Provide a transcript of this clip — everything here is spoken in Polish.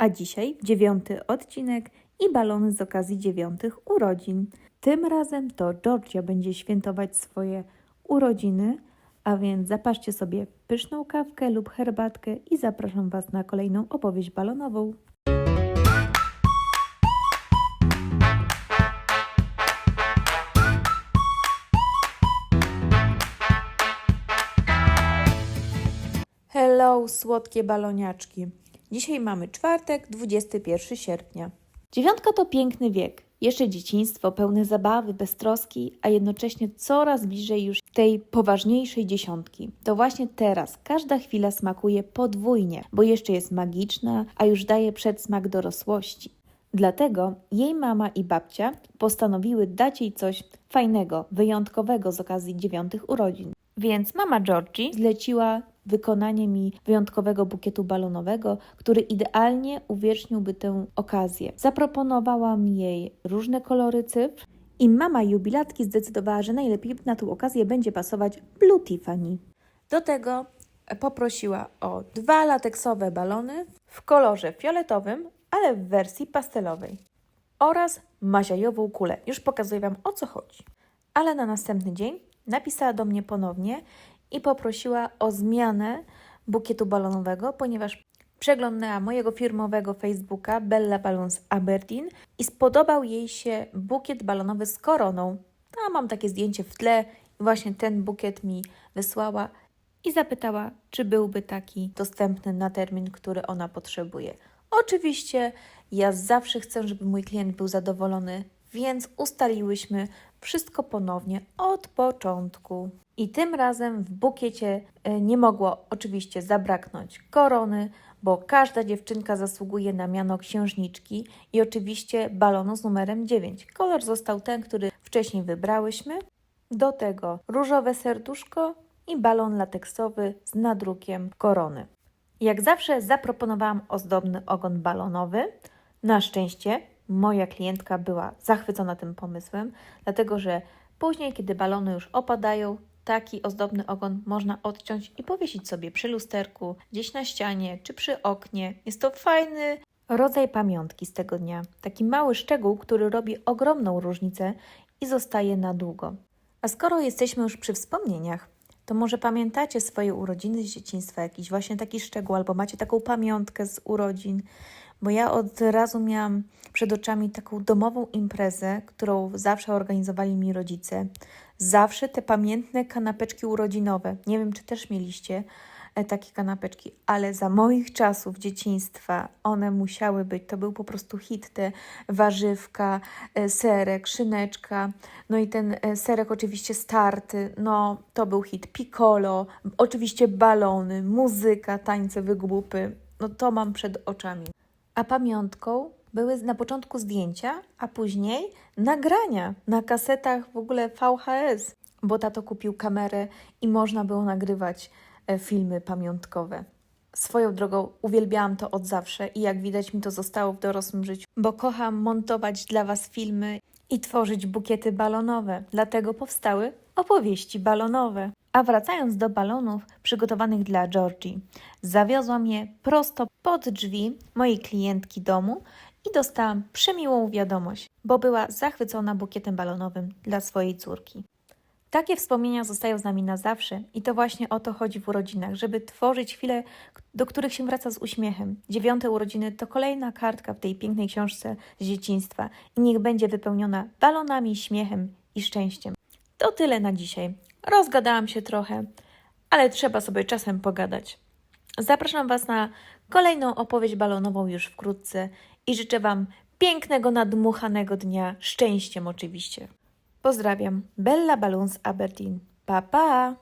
A dzisiaj dziewiąty odcinek i balony z okazji dziewiątych urodzin. Tym razem to Georgia będzie świętować swoje urodziny, a więc zapaszcie sobie pyszną kawkę lub herbatkę i zapraszam Was na kolejną opowieść balonową. Hello, słodkie baloniaczki. Dzisiaj mamy czwartek, 21 sierpnia. Dziewiątka to piękny wiek. Jeszcze dzieciństwo, pełne zabawy, beztroski, a jednocześnie coraz bliżej już tej poważniejszej dziesiątki. To właśnie teraz każda chwila smakuje podwójnie, bo jeszcze jest magiczna, a już daje przedsmak dorosłości. Dlatego jej mama i babcia postanowiły dać jej coś fajnego, wyjątkowego z okazji dziewiątych urodzin. Więc mama Georgie zleciła wykonanie mi wyjątkowego bukietu balonowego, który idealnie uwieczniłby tę okazję. Zaproponowałam jej różne kolory cyfr i mama jubilatki zdecydowała, że najlepiej na tę okazję będzie pasować Blue Tiffany. Do tego poprosiła o dwa lateksowe balony w kolorze fioletowym, ale w wersji pastelowej oraz maziajową kulę. Już pokazuję Wam o co chodzi. Ale na następny dzień napisała do mnie ponownie i poprosiła o zmianę bukietu balonowego, ponieważ przeglądnęła mojego firmowego Facebooka Bella Balloons Aberdeen i spodobał jej się bukiet balonowy z koroną. A mam takie zdjęcie w tle i właśnie ten bukiet mi wysłała i zapytała, czy byłby taki dostępny na termin, który ona potrzebuje. Oczywiście ja zawsze chcę, żeby mój klient był zadowolony, więc ustaliłyśmy wszystko ponownie od początku. I tym razem w bukiecie e, nie mogło oczywiście zabraknąć korony, bo każda dziewczynka zasługuje na miano księżniczki i oczywiście balonu z numerem 9. Kolor został ten, który wcześniej wybrałyśmy. Do tego różowe serduszko i balon lateksowy z nadrukiem korony. Jak zawsze zaproponowałam ozdobny ogon balonowy. Na szczęście moja klientka była zachwycona tym pomysłem, dlatego że później, kiedy balony już opadają, taki ozdobny ogon można odciąć i powiesić sobie przy lusterku, gdzieś na ścianie czy przy oknie. Jest to fajny rodzaj pamiątki z tego dnia. Taki mały szczegół, który robi ogromną różnicę i zostaje na długo. A skoro jesteśmy już przy wspomnieniach, to może pamiętacie swoje urodziny z dzieciństwa, jakiś właśnie taki szczegół, albo macie taką pamiątkę z urodzin, bo ja od razu miałam przed oczami taką domową imprezę, którą zawsze organizowali mi rodzice. Zawsze te pamiętne kanapeczki urodzinowe. Nie wiem, czy też mieliście e, takie kanapeczki, ale za moich czasów dzieciństwa one musiały być. To był po prostu hit, te warzywka, e, serek, szyneczka, no i ten e, serek oczywiście starty, no to był hit. Piccolo, oczywiście balony, muzyka, tańce, wygłupy. No to mam przed oczami. A pamiątką były na początku zdjęcia, a później nagrania na kasetach w ogóle VHS, bo tato kupił kamerę i można było nagrywać e, filmy pamiątkowe. Swoją drogą uwielbiałam to od zawsze i jak widać mi to zostało w dorosłym życiu, bo kocham montować dla Was filmy i tworzyć bukiety balonowe. Dlatego powstały opowieści balonowe. A wracając do balonów przygotowanych dla Georgii, zawiozłam je prosto pod drzwi mojej klientki domu i dostałam przemiłą wiadomość, bo była zachwycona bukietem balonowym dla swojej córki. Takie wspomnienia zostają z nami na zawsze i to właśnie o to chodzi w urodzinach, żeby tworzyć chwile, do których się wraca z uśmiechem. Dziewiąte urodziny to kolejna kartka w tej pięknej książce z dzieciństwa i niech będzie wypełniona balonami, śmiechem i szczęściem. To tyle na dzisiaj. Rozgadałam się trochę, ale trzeba sobie czasem pogadać. Zapraszam Was na kolejną opowieść balonową już wkrótce i życzę Wam pięknego, nadmuchanego dnia, szczęściem oczywiście. Pozdrawiam, Bella Balloons Aberdeen. Pa, pa!